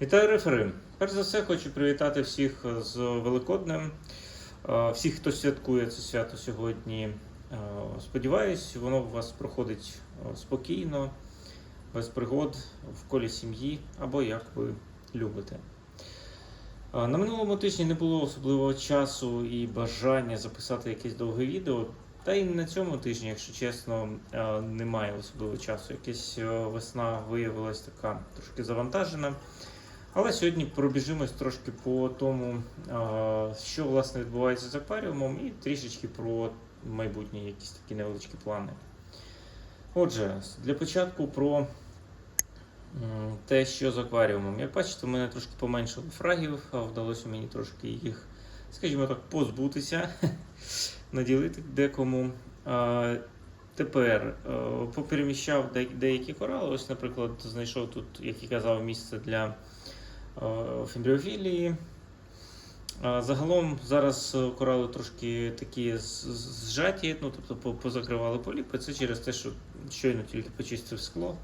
Вітаю рефери! Перш за все, хочу привітати всіх з Великоднем, Е, всіх, хто святкує це свято сьогодні. Е, Сподіваюсь, воно у вас проходить е, спокійно, без пригод, в колі сім'ї або як ви любите. На минулому тижні не було особливого часу і бажання записати якесь довге відео. Та й на цьому тижні, якщо чесно, немає особливого часу. Якась весна виявилась така трошки завантажена. Але сьогодні пробіжимось трошки по тому, що власне відбувається з акваріумом, і трішечки про майбутні якісь такі невеличкі плани. Отже, для початку про те, що з акваріумом. Як бачите, у мене трошки поменшало фрагів, а вдалося мені трошки їх, скажімо так, позбутися, наділити декому. Тепер е, попереміщав деякі корали. Ось, наприклад, знайшов тут, як і казав, місце для е, фімбріофілії. А Загалом зараз е, корали трошки такі зжаті, ну тобто позакривали поліпи. Це через те, що щойно тільки почистив скло.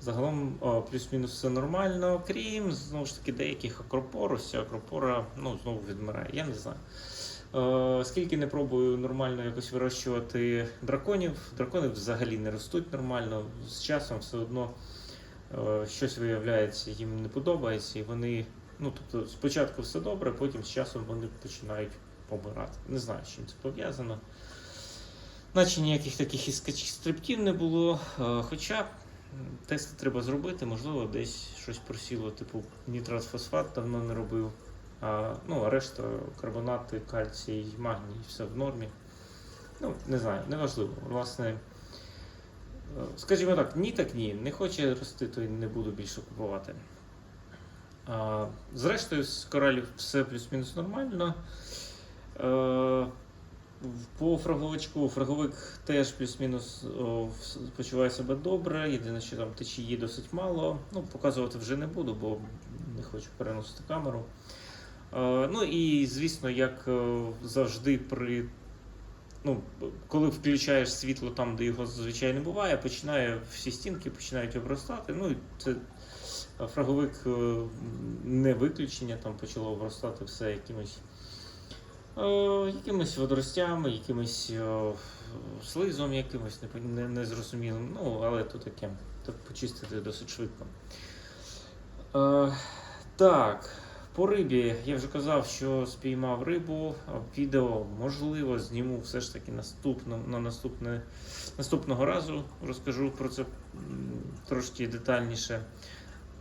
Загалом плюс-мінус все нормально, крім знову ж таки деяких акропор. Ось ця акропора ну, знову відмирає. Я не знаю. Е, скільки не пробую нормально якось вирощувати драконів, дракони взагалі не ростуть нормально. З часом все одно е, щось виявляється, їм не подобається, і вони, ну тобто, спочатку все добре, потім з часом вони починають помирати. Не знаю, з чим це пов'язано. Наче ніяких таких стрибків не було. е, Хоча тести треба зробити, можливо, десь щось просіло, типу нітрат-фосфат давно не робив. А, ну, а решта карбонати, кальцій, магній, все в нормі. Ну, не знаю, неважливо. Власне, е, скажімо так, ні, так ні. Не хоче рости, то й не буду більше купувати. Зрештою, з коралів все плюс-мінус нормально. Е, по фраговичку, фраговик теж плюс-мінус почуває себе добре. Єдине, що там течії досить мало. Ну, показувати вже не буду, бо не хочу переносити камеру. Е, Ну і звісно, як е, завжди, при ну, коли включаєш світло там, де його зазвичай не буває, починає всі стінки починають обростати. Ну це е, фраговик е, не виключення, там почало обростати все якимось. е, водоростями, якимось е, слизом, якимось непон- не- незрозумілим. Ну, але то таке. То почистити досить швидко. Е, так, по рибі я вже казав, що спіймав рибу. Відео можливо зніму все ж таки наступно, на наступне, наступного разу. Розкажу про це трошки детальніше.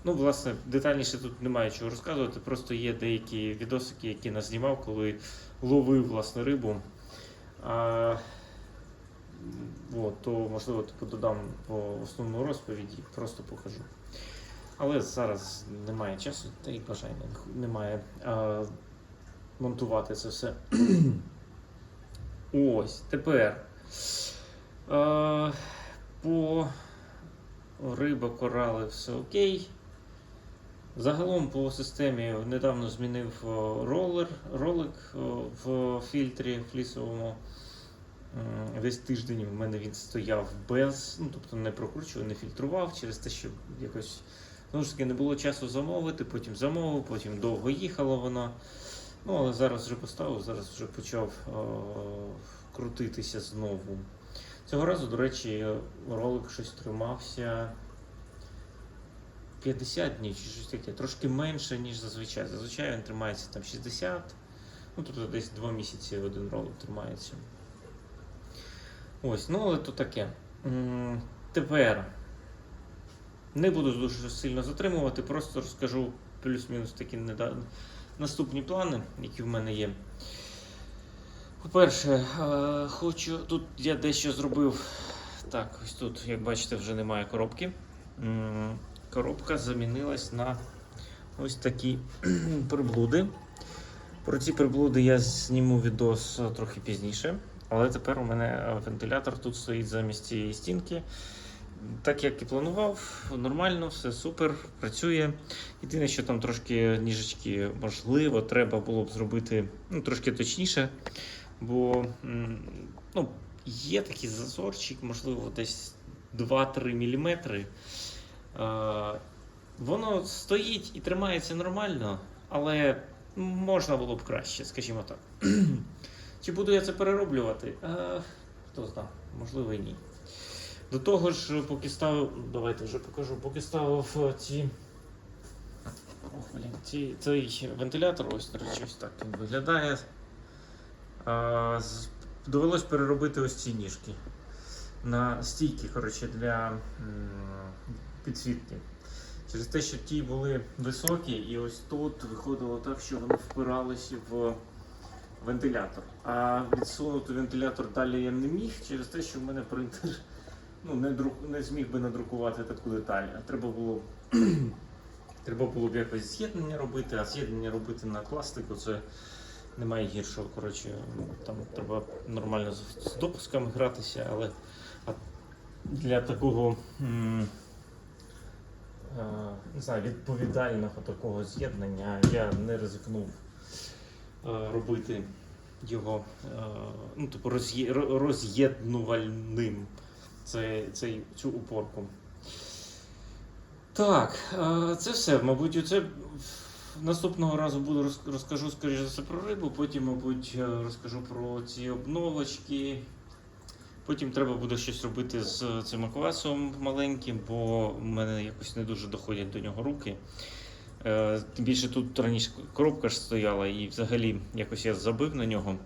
Ну, власне, детальніше тут немає чого розказувати. Просто є деякі відосики, які нас знімав, коли ловив власне рибу. А, от, то можливо типу, додам по основну розповіді, просто покажу. Але зараз немає часу та й бажання немає а, монтувати це все. Ось, тепер. А, по риба, корали, все окей. Загалом по системі недавно змінив ролер, ролик в фільтрі флісовому. Весь тиждень в мене він стояв без, ну тобто не прокручував, не фільтрував через те, що якось Знову ж таки, не було часу замовити, потім замовив, потім довго їхало воно. Ну, але зараз вже поставив, зараз вже почав е- крутитися знову. Цього разу, до речі, ролик щось тримався 50 днів чи щось таке, трошки менше, ніж зазвичай. Зазвичай він тримається там 60, ну тобто десь 2 місяці один ролик тримається. Ось, ну але то таке. Тепер. Не буду дуже сильно затримувати, просто розкажу плюс-мінус такі неда- наступні плани, які в мене є. По-перше, е, хочу. Тут я дещо зробив. Так, ось тут, як бачите, вже немає коробки. Коробка замінилась на ось такі приблуди. Про ці приблуди я зніму відос е, трохи пізніше. Але тепер у мене е, вентилятор тут стоїть замість цієї стінки. Так як і планував, нормально, все супер, працює. Єдине, що там трошки ніжечки, можливо, треба було б зробити ну, трошки точніше, бо ну, є такий зазорчик, можливо, десь 2-3 мм. Воно стоїть і тримається нормально, але можна було б краще, скажімо так. Чи буду я це перероблювати? Хто знає, можливо і ні. До того ж, поки ставив. Давайте вже покажу, поки ставив е, ці. Ох, блін, ці, цей вентилятор, ось, до так він виглядає. А, довелось переробити ось ці ніжки на стійки коротше, для підсвітки. Через те, що ті були високі, і ось тут виходило так, що вони впиралися в вентилятор. А відсунути вентилятор далі я не міг через те, що в мене принтер ну, не, друк, не зміг би надрукувати таку деталь. А треба було, треба було б якось з'єднання робити, а з'єднання робити на пластику це немає гіршого. Коротше, там треба нормально з, з допусками гратися, але а для такого. м, Не знаю, відповідального такого з'єднання я не ризикнув робити його ну, типу, роз'є- роз'єднувальним це, цей, цю упорку. Так, е, це все. Мабуть, це наступного разу буду розкажу, скоріше за все, про рибу, потім, мабуть, е, розкажу про ці обновочки. Потім треба буде щось робити з цим аквасом маленьким, бо в мене якось не дуже доходять до нього руки. Е, Тим більше тут раніше коробка ж стояла, і взагалі якось я забив на нього.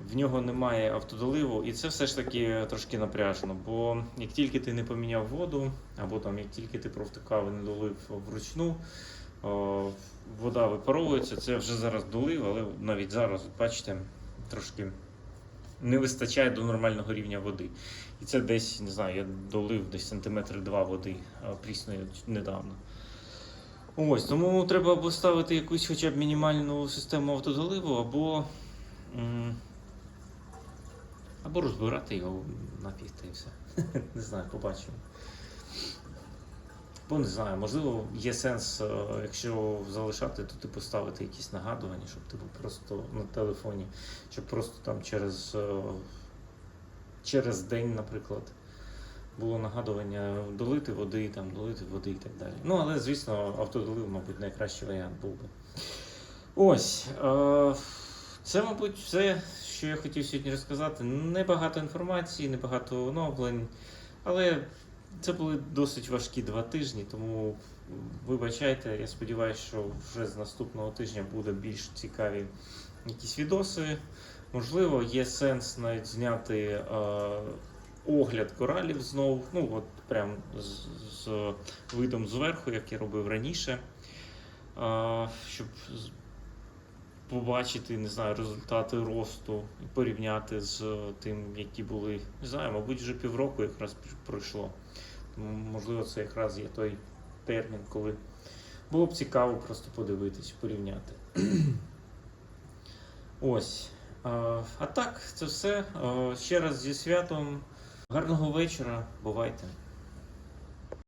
В нього немає автодоливу, і це все ж таки трошки напряжно. Бо як тільки ти не поміняв воду, або там як тільки ти провтикав і не долив вручну, о, вода випаровується. Це вже зараз долив, але навіть зараз, бачите, трошки не вистачає до нормального рівня води. І це десь, не знаю, я долив десь сантиметри два води прісної недавно. Ось, тому треба або ставити якусь хоча б мінімальну систему автодоливу, або. Або розбирати його та і все. Не знаю, побачимо. Бо не знаю, можливо, є сенс, е, якщо залишати, то типу ставити якісь нагадування, щоб типу просто на телефоні, щоб просто там через, е, через день, наприклад, було нагадування долити води, там, долити води і так далі. Ну, але, звісно, автодолив, мабуть, найкращий варіант був би. Ось. Е, це, мабуть, все, що я хотів сьогодні розказати. Небагато інформації, небагато оновлень, але це були досить важкі два тижні, тому вибачайте, я сподіваюся, що вже з наступного тижня буде більш цікаві якісь відоси. Можливо, є сенс навіть зняти е, огляд коралів знов, ну от прям з, з видом зверху, як я робив раніше, е, щоб побачити, не знаю, результати росту і порівняти з тим, які були, не знаю, мабуть, вже півроку якраз пройшло. Тому, можливо, це якраз є той термін, коли було б цікаво просто подивитись, порівняти. Ось. А, так, це все. Ще раз зі святом. Гарного вечора. Бувайте.